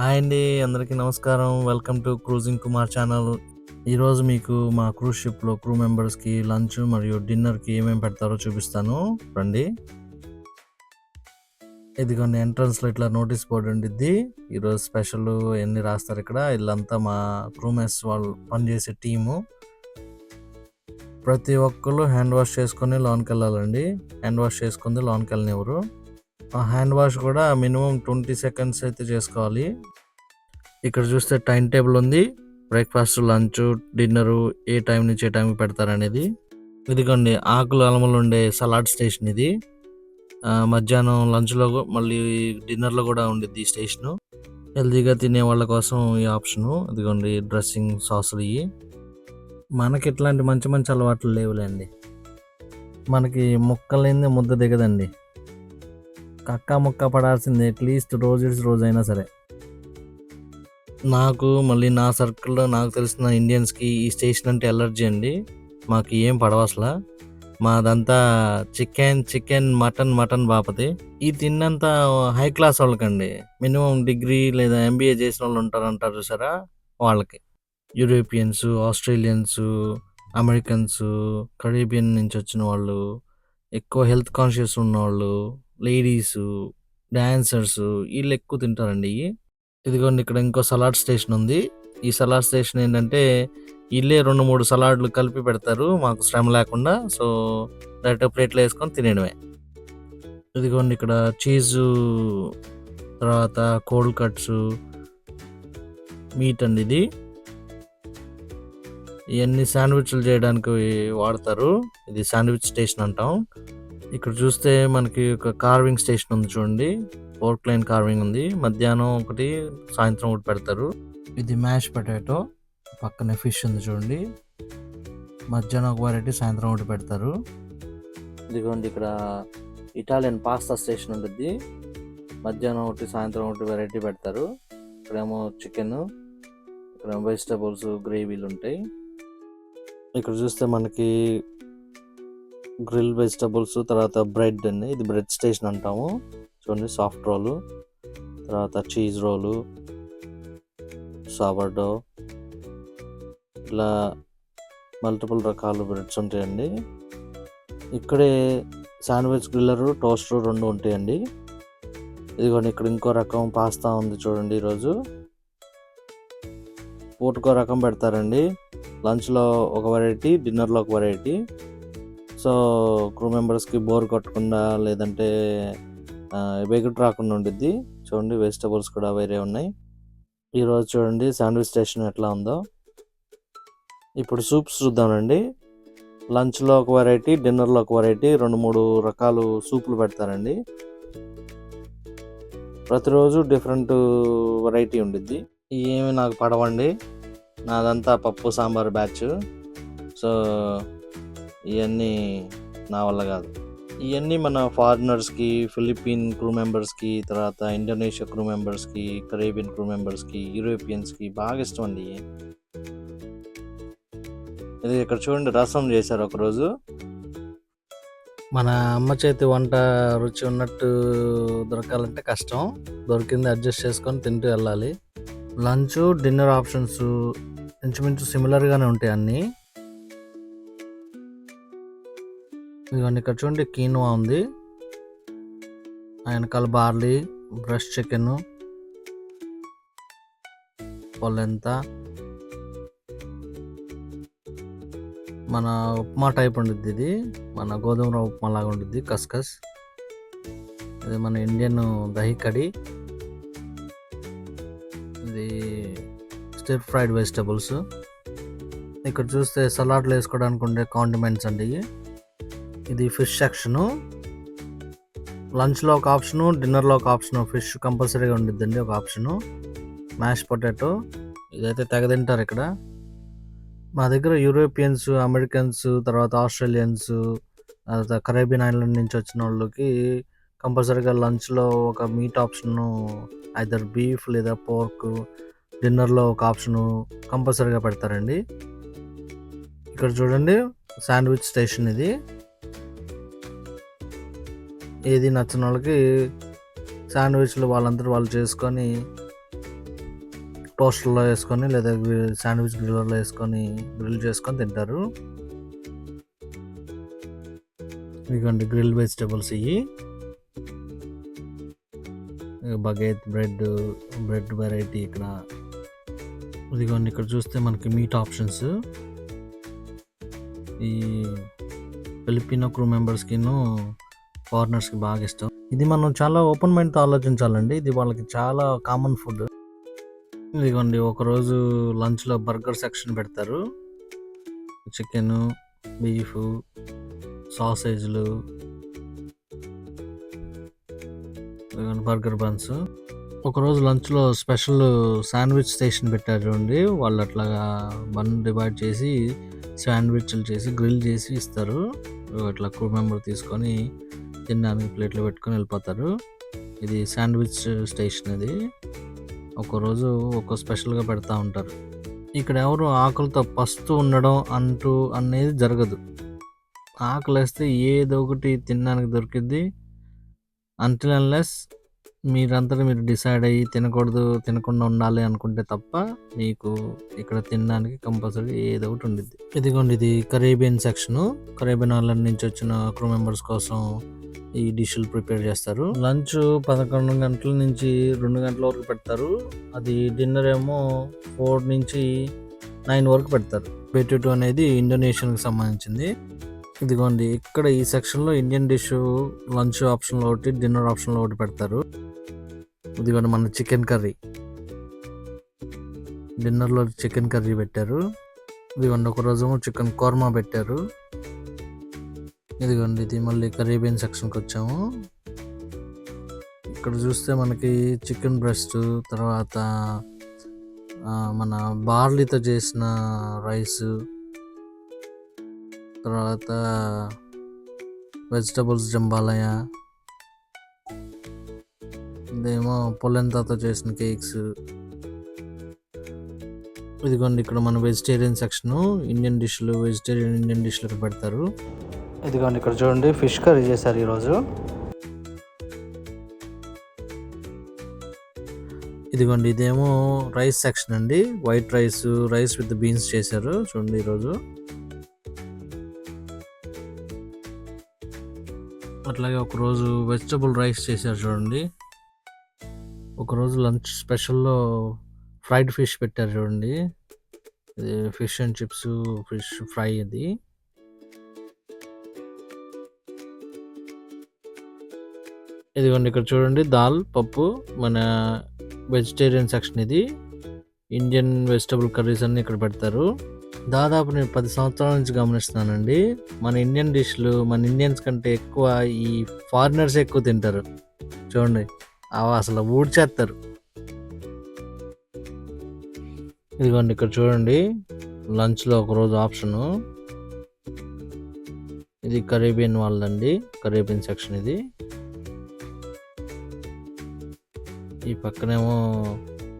Hi అండి అందరికీ నమస్కారం. Welcome to cruising Kumar channel. ఈరోజు మీకు మా క్రూజ్ షిప్లో క్రూ మెంబర్స్కి లంచ్ మరియు డిన్నర్కి ఏమేమి పెడతారో చూపిస్తాను. రండి. ఇదిగోండి ఎంట్రన్స్లో ఇట్లా నోటీస్ బోర్డు ఉండిద్ది. ఈరోజు స్పెషల్ ఎన్ని రాస్తారు ఇక్కడ? వీళ్ళంతా మా క్రూమెస్ వాళ్ళు పనిచేసే టీము. ప్రతి ఒక్కరు హ్యాండ్ వాష్ చేసుకొని లోన్కి వెళ్ళాలండి హ్యాండ్ వాష్ చేసుకుంది లోన్కి వెళ్ళనివ్వరు ఆ హ్యాండ్ వాష్ కూడా మినిమం ట్వంటీ సెకండ్స్ అయితే చేసుకోవాలి. ఇక్కడ చూస్తే టైం టేబుల్ ఉంది. బ్రేక్ఫాస్ట్ లంచ్ డిన్నరు ఏ టైం నుంచి ఏ టైంకి పెడతారనేది ఇదిగోండి ఆకులు అలమలు ఉండే సలాడ్ స్టేషన్ ఇది. మధ్యాహ్నం లంచ్లో మళ్ళీ డిన్నర్లో కూడా ఉండేది ఈ స్టేషను. హెల్తీగా తినే వాళ్ళ కోసం ఈ ఆప్షను. ఇదిగోండి డ్రెస్సింగ్ సాసులు ఇవి. మనకి ఇట్లాంటి మంచి మంచి అలవాట్లు లేవులేండి మనకి ముక్కలేంది ముద్ద దిగదండి. కక్క ముక్క పడాల్సిందే అట్లీస్ట్ రోజు ఇడిసి రోజు అయినా సరే. నాకు మళ్ళీ నా సర్కిల్లో నాకు తెలిసిన ఇండియన్స్కి ఈ స్టేషన్ అంటే ఎలర్జీ అండి. మాకు ఏం పడవ మాదంతా చికెన్ చికెన్ మటన్ మటన్ బాపతి. ఈ తిన్నంత హై క్లాస్ వాళ్ళకండి. మినిమం డిగ్రీ లేదా ఎంబీఏ చేసిన వాళ్ళు ఉంటారంటారు చూసారా? వాళ్ళకి. యూరోపియన్స్ ఆస్ట్రేలియన్స్ అమెరికన్స్ కరీబియన్ నుంచి వచ్చిన వాళ్ళు ఎక్కువ హెల్త్ కాన్షియస్ ఉన్నవాళ్ళు లేడీస్ డాన్సర్స్ వీళ్ళు ఎక్కువ తింటారండి. ఇదిగోండి ఇక్కడ ఇంకో సలాడ్ స్టేషన్ ఉంది. ఈ సలాడ్ స్టేషన్ ఏంటంటే వీళ్ళే రెండు మూడు సలాడ్లు కలిపి పెడతారు మాకు శ్రమ లేకుండా. సో డైరెక్ట్ ప్లేట్లో వేసుకొని తినేయడమే. ఇదిగోండి ఇక్కడ చీజు తర్వాత కోల్డ్ కట్స్ మీట్ అండి ఇది. ఇవన్నీ శాండ్విచ్లు చేయడానికి వాడతారు. ఇది శాండ్విచ్ స్టేషన్ అంటాం. ఇక్కడ చూస్తే మనకి ఒక కార్వింగ్ స్టేషన్ ఉంది చూడండి. ఫోర్క్ లైన్ కార్వింగ్ ఉంది. మధ్యాహ్నం ఒకటి సాయంత్రం ఒకటి పెడతారు. ఇది మ్యాష్ పొటాటో పక్కనే ఫిష్ ఉంది చూడండి. మధ్యాహ్నం ఒక వెరైటీ సాయంత్రం ఒకటి పెడతారు. ఇదిగోండి ఇక్కడ ఇటాలియన్ పాస్తా స్టేషన్ ఉంటుంది. మధ్యాహ్నం ఒకటి సాయంత్రం ఒకటి వెరైటీ పెడతారు. ఇక్కడేమో చికెన్ ఇక్కడ వెజిటబుల్స్ గ్రేవీలు ఉంటాయి. ఇక్కడ చూస్తే మనకి గ్రిల్ వెజిటబుల్స్ తర్వాత బ్రెడ్ అండి. ఇది బ్రెడ్ స్టేషన్ అంటాము. చూడండి సాఫ్ట్ రోలు. తర్వాత చీజ్ రోలు. సాబర్డో ఇలా మల్టిపుల్ రకాల బ్రెడ్స్ ఉంటాయండి. ఇక్కడే శాండ్విచ్ గ్రిల్లరు టోస్టర్ రెండు ఉంటాయండి. ఇదిగోండి ఇక్కడ ఇంకో రకం పాస్తా ఉంది చూడండి ఈరోజు. పూటకో రకం పెడతారండి. లంచ్లో ఒక వెరైటీ డిన్నర్లో ఒక వెరైటీ సో క్రూ మెంబర్స్కి బోర్ కొట్టకుండా లేదంటే వెగుట్ రాకుండా ఉండిద్ది. చూడండి వెజిటబుల్స్ కూడా వేరే ఉన్నాయి. ఈరోజు చూడండి శాండ్విచ్ స్టేషన్ ఎట్లా ఉందో. ఇప్పుడు సూప్స్ చూద్దామండి. లంచ్లో ఒక వెరైటీ డిన్నర్లో ఒక వెరైటీ రెండు మూడు రకాలు సూపులు పెడతారండి. ప్రతిరోజు డిఫరెంట్ వెరైటీ ఉండిద్ది. ఏమి నాకు పడవండి. నాదంతా పప్పు సాంబార్ బ్యాచ్ సో ఇవన్నీ నా వల్ల కాదు. ఇవన్నీ మన ఫారినర్స్కి ఫిలిప్పీన్ క్రూ మెంబర్స్కి తర్వాత ఇండోనేషియా క్రూ మెంబర్స్కి కరేబియన్ క్రూ మెంబర్స్కి యూరోపియన్స్కి బాగా ఇష్టం అండి ఇవి. ఇది ఇక్కడ చూడండి రసం చేశారు ఒకరోజు. మన అమ్మ చేతి వంట రుచి ఉన్నట్టు దొరకాలంటే కష్టం. దొరికింది అడ్జస్ట్ చేసుకొని తింటూ వెళ్ళాలి. లంచ్ డిన్నర్ ఆప్షన్స్ ఇంచుమించు సిమిలర్గానే ఉంటాయి అన్నీ. ఇదిగోండి ఇక్కడ చూడండి కీనువా ఉంది. ఆ వెనకాల బార్లీ బ్రష్ చికెన్ పొలెంత మన ఉప్మా టైప్ ఉండిద్ది ఇది. మన గోధుమ రవ్వ ఉప్మా లాగా ఉండిద్ది కస్కస్. ఇది మన ఇండియన్ దహి కడి ఇది స్టిర్ ఫ్రైడ్ వెజిటబుల్స్. ఇక్కడ చూస్తే సలాడ్లు వేసుకోవడానికి ఉండే కాండిమెంట్స్ అండి ఇవి. ఇది ఫిష్ సెక్షను. లంచ్లో ఒక ఆప్షను డిన్నర్లో ఒక ఆప్షను. ఫిష్ కంపల్సరీగా ఉండిద్దండి ఒక ఆప్షను. Mash potato. ఇదైతే తెగ తింటారు ఇక్కడ. మా దగ్గర యూరోపియన్స్ అమెరికన్స్ తర్వాత ఆస్ట్రేలియన్స్ తర్వాత కరేబియన్ ఐలాండ్ నుంచి వచ్చిన వాళ్ళకి కంపల్సరీగా లంచ్లో ఒక మీట్ ఆప్షను ఐదర్ బీఫ్ లేదా పోర్క్ డిన్నర్లో ఒక ఆప్షను కంపల్సరీగా పెడతారండి. ఇక్కడ చూడండి శాండ్విచ్ స్టేషన్ ఇది. ఏది నచ్చిన వాళ్ళకి శాండ్విచ్లు వాళ్ళందరూ వాళ్ళు చేసుకొని టోస్టర్‌లో వేసుకొని లేదా శాండ్‌విచ్ గ్రిల్లర్‌లో వేసుకొని గ్రిల్ చేసుకొని తింటారు. ఇదిగోండి గ్రిల్ వెజిటబుల్స్ ఇవి బగేత్ బ్రెడ్, బ్రెడ్ వెరైటీ ఇక్కడ. ఇదిగోండి ఇక్కడ చూస్తే మనకి మీట్ ఆప్షన్స్. ఈ ఫిలిపినో క్రూ మెంబర్స్‌కిను, ఫారినర్స్‌కి బాగా ఇష్టం. ఇది మనం చాలా ఓపెన్ మైండ్‌తో ఆలోచించాలండి. ఇది వాళ్ళకి చాలా కామన్ ఫుడ్. ఇదిగోండి ఒకరోజు లంచ్‌లో బర్గర్ సెక్షన్ పెడతారు. చికెను, బీఫ్ సాసేజ్‌లు. ఇదిగోండి బర్గర్ బన్స్. ఒకరోజు లంచ్‌లో స్పెషల్ శాండ్‌విచ్ స్టేషన్ పెట్టారు చూడండి. వాళ్ళు అట్లాగా బన్ డివైడ్ చేసి శాండ్‌విచ్‌లు చేసి గ్రిల్ చేసి ఇస్తారు. అట్లా క్రూ మెంబర్ తీసుకొని తినడానికి ప్లేట్‌లో పెట్టుకొని వెళ్ళిపోతారు. ఇది శాండ్‌విచ్ స్టేషన్ ఇది. ఒక్కోరోజు ఒక్కో స్పెషల్‌గా పెడతా ఉంటారు. ఇక్కడ ఎవరు ఆకలితో పస్తు ఉండడం అంటూ అనేది జరగదు. ఆకలేస్తే ఏదో ఒకటి తినడానికి దొరికిద్ది. అంటిల్ అన్‌లెస్ మీరంతా మీరు డిసైడ్ అయ్యి తినకూడదు, తినకుండా ఉండాలి అనుకుంటే తప్ప మీకు ఇక్కడ తినడానికి కంపల్సరీ ఏదో ఒకటి ఉండిద్ది. ఇదిగోండి ఇది కరేబియన్ సెక్షను. కరేబియన్ ఐలాండ్ నుంచి వచ్చిన క్రూ మెంబర్స్ కోసం ఈ డిష్‌లు ప్రిపేర్ చేస్తారు. లంచ్ 11 గంటల నుంచి రెండు గంటల వరకు పెడతారు. అది డిన్నర్ ఏమో ఫోర్ నుంచి నైన్ వరకు పెడతారు. బెటుటు అనేది ఇండోనేషియన్‌కి సంబంధించింది. ఇదిగోండి ఇక్కడ ఈ సెక్షన్‌లో ఇండియన్ డిష్ లంచ్ ఆప్షన్‌లో ఒకటి, డిన్నర్ ఆప్షన్‌లో ఒకటి పెడతారు. ఇదిగోండి మన చికెన్ కర్రీ. డిన్నర్‌లో చికెన్ కర్రీ పెట్టారు. ఇదిగోండి ఒక రోజు చికెన్ కోర్మా పెట్టారు. ఇదిగోండి ఇది మళ్ళీ కరేబియన్ సెక్షన్‌కొచ్చాము. ఇక్కడ చూస్తే మనకి చికెన్ బ్రెస్ట్ తర్వాత మన బార్లీతో చేసిన రైస్ తర్వాత వెజిటబుల్స్ జంబాలయ. ఇదేమో పొలెంతాతో చేసిన కేక్స్. ఇదిగోండి ఇక్కడ మన వెజిటేరియన్ సెక్షను. ఇండియన్ డిష్‌లు, వెజిటేరియన్ ఇండియన్ డిష్‌లు పెడతారు. ఇదిగోండి ఇక్కడ చూడండి ఫిష్ కర్రీ చేశారు ఈరోజు. ఇదిగోండి ఇదేమో రైస్ సెక్షన్ అండి. White rice, rice with beans చేశారు చూడండి ఈరోజు. అట్లాగే ఒకరోజు వెజిటబుల్ రైస్ చేశారు చూడండి. ఒకరోజు లంచ్ స్పెషల్‌లో ఫ్రైడ్ ఫిష్ పెట్టారు చూడండి. ఇది fish and chips, fish fry ఇది. ఇదిగోండి ఇక్కడ చూడండి దాల్, పప్పు మన వెజిటేరియన్ సెక్షన్ ఇది. ఇండియన్ వెజిటబుల్ కర్రీస్ అన్ని ఇక్కడ పెడతారు. దాదాపు నేను పది సంవత్సరాల నుంచి గమనిస్తున్నానండి. మన ఇండియన్ డిష్‌లు మన ఇండియన్స్ కంటే ఎక్కువ ఈ ఫారినర్స్ ఎక్కువ తింటారు. చూడండి అవి అసలు ఊడ్చేస్తారు ఇదిగోండి ఇక్కడ చూడండి లంచ్‌లో ఒకరోజు ఆప్షను. ఇది కరేబియన్ వాళ్ళదండి. కరేబియన్ సెక్షన్ ఇది. ఈ పక్కనేమో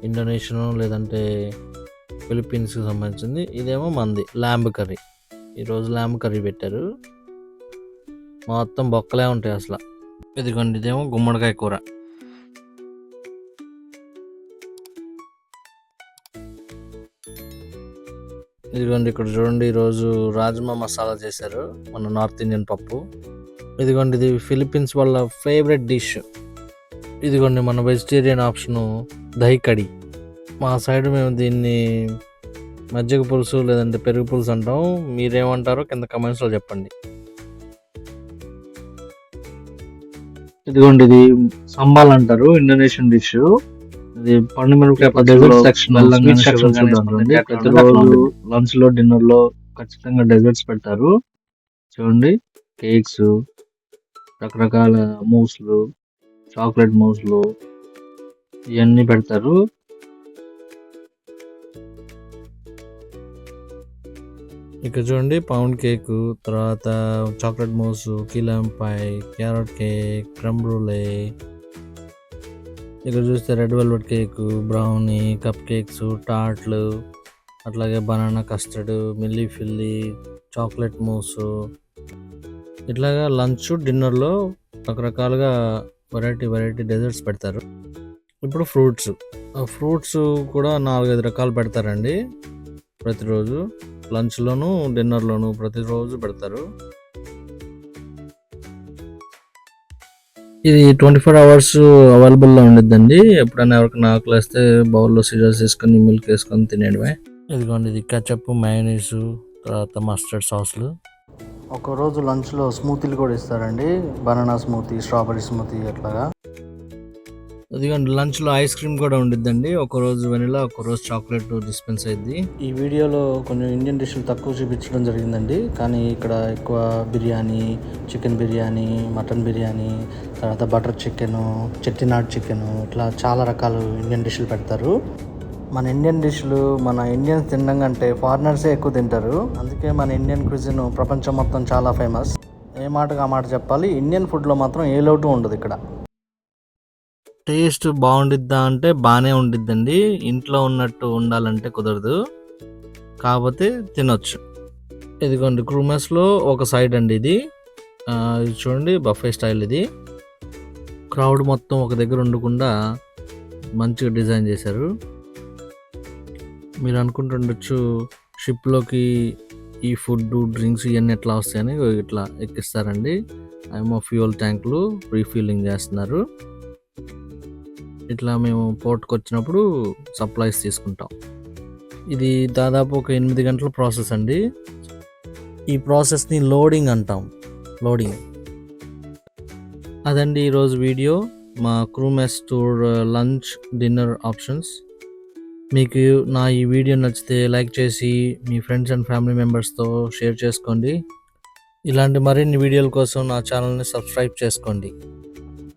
ఇండోనేషియన్ లేదంటే ఫిలిప్పీన్స్‌కి సంబంధించింది. ఇదేమో మంది ల్యాంబ్ కర్రీ. ఈరోజు ల్యాంబ్ కర్రీ పెట్టారు. మొత్తం బొక్కలే ఉంటాయి అసలు ఇదిగోండి ఇదేమో గుమ్మడికాయ కూర. ఇదిగోండి ఇక్కడ చూడండి ఈరోజు రాజ్మా మసాలా చేశారు. మన నార్త్ ఇండియన్ పప్పు. ఇదిగోండి ఇది ఫిలిప్పీన్స్ వాళ్ళ ఫేవరెట్ డిష్. ఇదిగోండి మన వెజిటేరియన్ ఆప్షను దహి కడి. మా సైడ్ మేము దీన్ని మజ్జిగ పులుసు లేదంటే పెరుగు పులుసు అంటాం. మీరేమంటారో కింద కామెంట్స్‌లో చెప్పండి. ఇదిగోండి ఇది సంబాల్ అంటారు ఇండోనేషియన్ డిష్. ఇది పండు మిరపకాయ సెక్షన్ చూడండి. ప్రతిరోజు లంచ్‌లో, డిన్నర్‌లో ఖచ్చితంగా డెజర్ట్స్ పెడతారు. చూడండి కేక్స్, రకరకాల మూస్‌లు, చాక్లెట్ మూస్‌లు ఇవన్నీ పెడతారు. ఇక్కడ చూడండి పౌండ్ కేక్ తర్వాత chocolate mousse key pie, carrot cake, creme brulee ఇక్కడ చూస్తే red velvet cake brownie, cupcakes, టార్ట్‌లు, అట్లాగే banana custard, mille feuille, chocolate mousse. ఇట్లాగా లంచ్, డిన్నర్‌లో రకరకాలుగా వెరైటీ, వెరైటీ డెజర్ట్స్ పెడతారు. ఇప్పుడు ఫ్రూట్స్ ఆ ఫ్రూట్స్ కూడా నాలుగైదు రకాలు పెడతారండి. ప్రతిరోజు లంచ్లోను డిన్నర్లోను ప్రతిరోజు పెడతారు. ఇది ట్వంటీ ఫోర్ అవర్స్ అవైలబుల్లో ఉండిద్దండి. ఎప్పుడైనా ఎవరికైనా ఆకలి వేస్తే బౌల్లో సిజర్స్ వేసుకొని మిల్క్ వేసుకొని తినేయడమే. ఇదిగోండి ఇది కెచప్ మైనీస్ తర్వాత మస్టర్డ్ సాస్లు ఒక రోజు లంచ్లో స్మూతీలు కూడా ఇస్తారండి. బనానా స్మూతీ స్ట్రాబెరీ స్మూతీ అట్లాగా. ఇదిగోండి లంచ్లో ఐస్ క్రీమ్ కూడా ఉండిద్దండి. ఒక రోజు వెనిలా ఒక రోజు చాక్లెట్ డిస్పెన్స్ అయింది ఈ వీడియోలో కొంచెం ఇండియన్ డిష్లు తక్కువ చూపించడం జరిగిందండి. కానీ ఇక్కడ ఎక్కువ బిర్యానీ చికెన్ బిర్యానీ మటన్ బిర్యానీ తర్వాత బటర్ చికెన్ చెట్టినాడ్ చికెన్ ఇట్లా చాలా రకాలు ఇండియన్ డిష్లు పెడతారు. మన ఇండియన్ డిష్లు మన ఇండియన్స్ తినడం కంటే ఫారినర్సే ఎక్కువ తింటారు. అందుకే మన ఇండియన్ క్విజిన్ ప్రపంచం మొత్తం చాలా ఫేమస్ ఏ మాటగా ఆ మాట చెప్పాలి? ఇండియన్ ఫుడ్లో మాత్రం ఏ లోటు ఉండదు ఇక్కడ. టేస్ట్ బాగుండిద్దా అంటే బాగానే ఉండిద్దండి. ఇంట్లో ఉన్నట్టు ఉండాలంటే కుదరదు. కాకపోతే తినొచ్చు. ఇదిగోండి క్రూమెస్లో ఒక సైడ్ అండి ఇది. ఇది చూడండి బఫే స్టైల్ ఇది. క్రౌడ్ మొత్తం ఒక దగ్గర ఉండకుండా మంచిగా డిజైన్ చేశారు. మీరు అనుకుంటుండొచ్చు షిప్లోకి ఈ ఫుడ్ డ్రింక్స్ ఇవన్నీ ఎట్లా వస్తాయని ఇట్లా ఎక్కిస్తారండి. ఏమో ఫ్యూయల్ ట్యాంకులు రీఫీలింగ్ చేస్తున్నారు. ఇట్లా మేము పోర్ట్కి వచ్చినప్పుడు సప్లైస్ తీసుకుంటాం. ఇది దాదాపు ఒక ఎనిమిది గంటల ప్రాసెస్ అండి. ఈ ప్రాసెస్ని లోడింగ్ అంటాం. లోడింగ్. అదండి ఈరోజు వీడియో. మా క్రూమెస్ టూర్ లంచ్ డిన్నర్ ఆప్షన్స్. మీకు నా ఈ వీడియో నచ్చితే లైక్ చేసి మీ ఫ్రెండ్స్ అండ్ ఫ్యామిలీ మెంబర్స్తో షేర్ చేసుకోండి. ఇలాంటి మరిన్ని వీడియోల కోసం నా ఛానల్ని సబ్స్క్రైబ్ చేసుకోండి.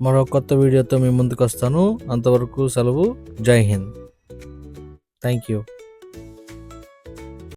మరో కొత్త వీడియోతో మీ ముందుకు వస్తాను. అంతవరకు సెలవు. జై హింద్. Thank you